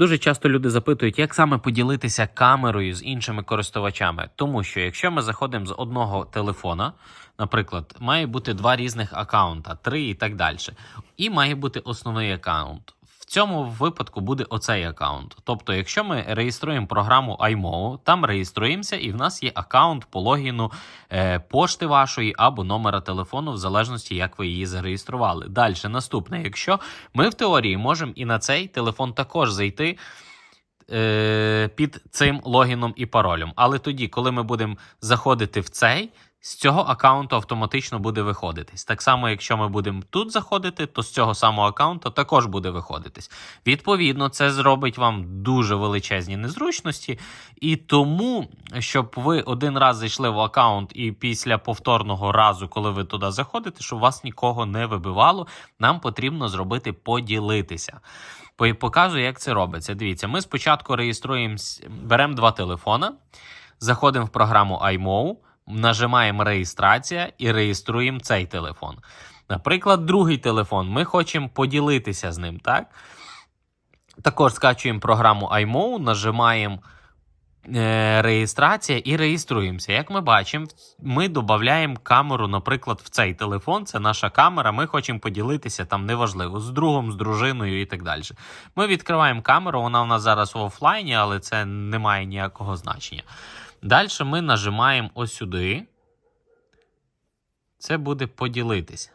Дуже часто люди запитують, як саме поділитися камерою з іншими користувачами. Тому що якщо ми заходимо з одного телефона, наприклад, має бути два різних аккаунта, три і так далі. І має бути основний аккаунт. Цьому випадку буде оцей аккаунт. Тобто, якщо ми реєструємо програму iMove, там реєструємося, і в нас є аккаунт по логіну е, пошти вашої або номера телефону, в залежності, як ви її зареєстрували. Далі, наступне, якщо ми в теорії можемо і на цей телефон також зайти. е, Під цим логіном і паролем. Але тоді, коли ми будемо заходити в цей, з цього аккаунту автоматично буде виходитись. Так само, якщо ми будемо тут заходити, то з цього самого аккаунту також буде виходитись. Відповідно, це зробить вам дуже величезні незручності. І тому, щоб ви один раз зайшли в аккаунт, і після повторного разу, коли ви туди заходите, щоб вас нікого не вибивало, нам потрібно зробити поділитися. По- Показую, як це робиться. Дивіться, ми спочатку реєструємось, беремо два телефона, заходимо в програму iMove, нажимаємо реєстрація і реєструємо цей телефон. Наприклад, другий телефон. Ми хочемо поділитися з ним, так? Також скачуємо програму iMove, нажимаємо е, реєстрація і реєструємося. Як ми бачимо, ми додаємо камеру, наприклад, в цей телефон. Це наша камера. Ми хочемо поділитися там неважливо з другом, з дружиною і так далі. Ми відкриваємо камеру, вона у нас зараз в офлайні, але це не має ніякого значення. Далі ми нажимаємо ось сюди. Це буде поділитись.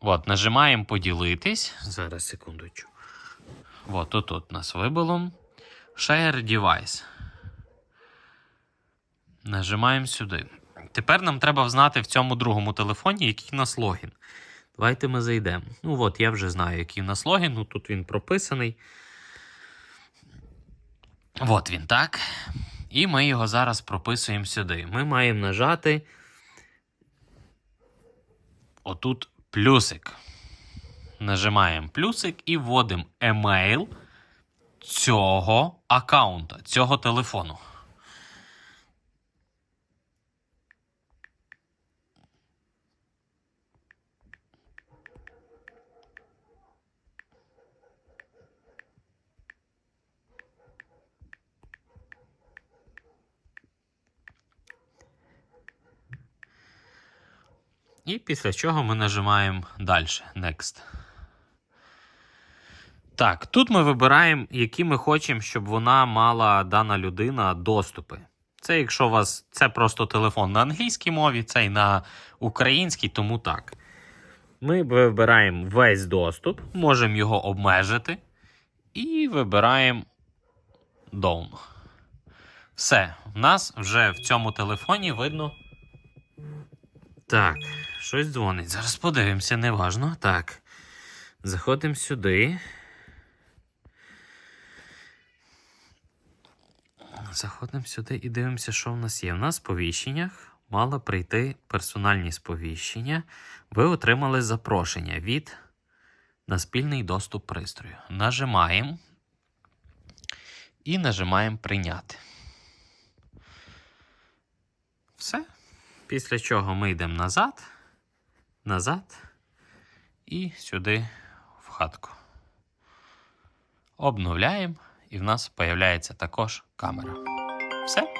От, нажимаємо поділитись. Зараз секундочку. От, тут, тут нас вибило. Share device. Нажимаємо сюди. Тепер нам треба взнати в цьому другому телефоні, який у нас логін. Давайте ми зайдемо. Ну от, я вже знаю, який у нас логін. Ну, тут він прописаний. От він так. І ми його зараз прописуємо сюди. Ми маємо нажати отут плюсик. Нажимаємо плюсик і вводимо емейл цього аккаунта, цього телефону. І після чого ми нажимаємо далі. Next. Так, тут ми вибираємо, які ми хочемо, щоб вона мала дана людина доступи. Це якщо у вас це просто телефон на англійській мові, цей на українській, тому так. Ми вибираємо весь доступ, можемо його обмежити. І вибираємо Down. Все, в нас вже в цьому телефоні видно. Так, щось дзвонить. Зараз подивимося, неважно. Так. Заходимо сюди. Заходимо сюди і дивимося, що в нас є. У нас в сповіщеннях мало прийти персональні сповіщення. Ви отримали запрошення від на спільний доступ пристрою. Нажимаємо і нажимаємо прийняти. Все. Після чого ми йдемо назад, назад і сюди в хатку. Обновляємо, і в нас з'являється також камера. Все.